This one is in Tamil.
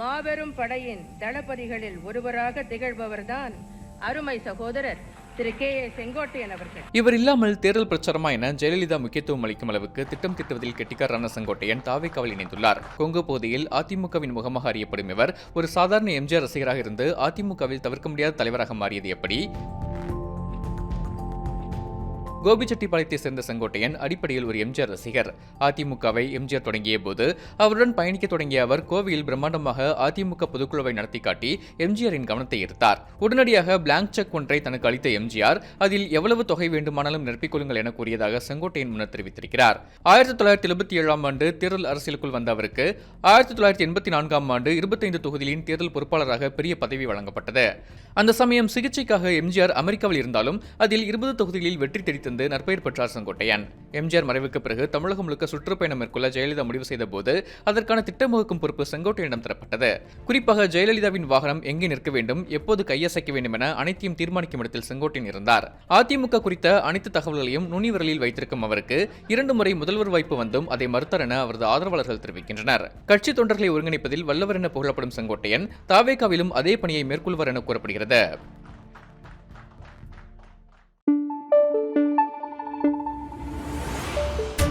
மாபெரும் படையின் தளபதிகளில் ஒருவராக திகழ்பவர்தான் அருமை சகோதரர் திரு கே ஏ செங்கோட்டையன் அவர்கள். இவர் இல்லாமல் தேர்தல் பிரச்சாரமா என ஜெயலலிதா முக்கியத்துவம் அளிக்கும் அளவுக்கு திட்டம் திட்டுவதில் கெட்டிக்காரான செங்கோட்டையன் தாவேக்காவில் இணைந்துள்ளார். கொங்கு பகுதியில் அதிமுகவின் முகமாக அறியப்படும் இவர் ஒரு சாதாரண எம்ஜிஆர் ரசிகராக இருந்து அதிமுகவில் தவிர்க்க முடியாத தலைவராக மாறியது எப்படி? கோபிச்செட்டிப்பாளையத்தை சேர்ந்த செங்கோட்டையன் அடிப்படையில் ஒரு எம்ஜிஆர் ரசிகர். அதிமுகவை எம்ஜிஆர் தொடங்கிய போது அவருடன் பயணிக்க தொடங்கிய அவர் கோவையில் பிரம்மாண்டமாக அதிமுக பொதுக்குழுவை நடத்தி காட்டி எம்ஜிஆரின் கவனத்தை ஈர்த்தார். உடனடியாக பிளாங்க் செக் ஒன்றை தனக்கு அளித்த எம்ஜிஆர் அதில் எவ்வளவு தொகை வேண்டுமானாலும் நிரப்பிக்கொள்ளுங்கள் என கூறியதாக செங்கோட்டையன் முன்னர் தெரிவித்திருக்கிறார். ஆயிரத்தி தொள்ளாயிரத்தி எழுபத்தி ஏழாம் ஆண்டு தேர்தல் அரசியலுக்குள் வந்த அவருக்கு ஆயிரத்தி தொள்ளாயிரத்தி எண்பத்தி நான்காம் ஆண்டு இருபத்தைந்து தொகுதியின் தேர்தல் பொறுப்பாளராக பெரிய பதவி வழங்கப்பட்டது. அந்த சமயம் சிகிச்சைக்காக எம்ஜிஆர் அமெரிக்காவில் இருந்தாலும் அதில் இருபது தொகுதிகளில் வெற்றி தெரிவித்த இருந்து நற்பெயர் பெற்றார் செங்கோட்டையன். எம்ஜிஆர் மறைவுக்கு பிறகு தமிழகம் முழுக்க சுற்றுப்பயணம் மேற்கொள்ள ஜெயலலிதா முடிவு செய்த போது அதற்கான திட்டம் வகுக்கும் பொறுப்பு செங்கோட்டையனிடம் தரப்பட்டது. குறிப்பாக ஜெயலலிதாவின் வாகனம் எங்கே நிற்க வேண்டும் எப்போது கையசைக்க வேண்டும் என அனைத்தையும் தீர்மானிக்கும் இடத்தில் செங்கோட்டையன் இருந்தார். அதிமுக குறித்த அனைத்து தகவல்களையும் நுனிவிரலில் வைத்திருக்கும் அவருக்கு இரண்டு முறை முதல்வர் வாய்ப்பு வந்தும் அதை மறுத்தார் என அவரது ஆதரவாளர்கள் தெரிவிக்கின்றனர். கட்சி தொண்டர்களை ஒருங்கிணைப்பதில் வல்லவர் என புகழப்படும் செங்கோட்டையன் தாவேகாவிலும் அதே பணியை மேற்கொள்வார் என கூறப்படுகிறது.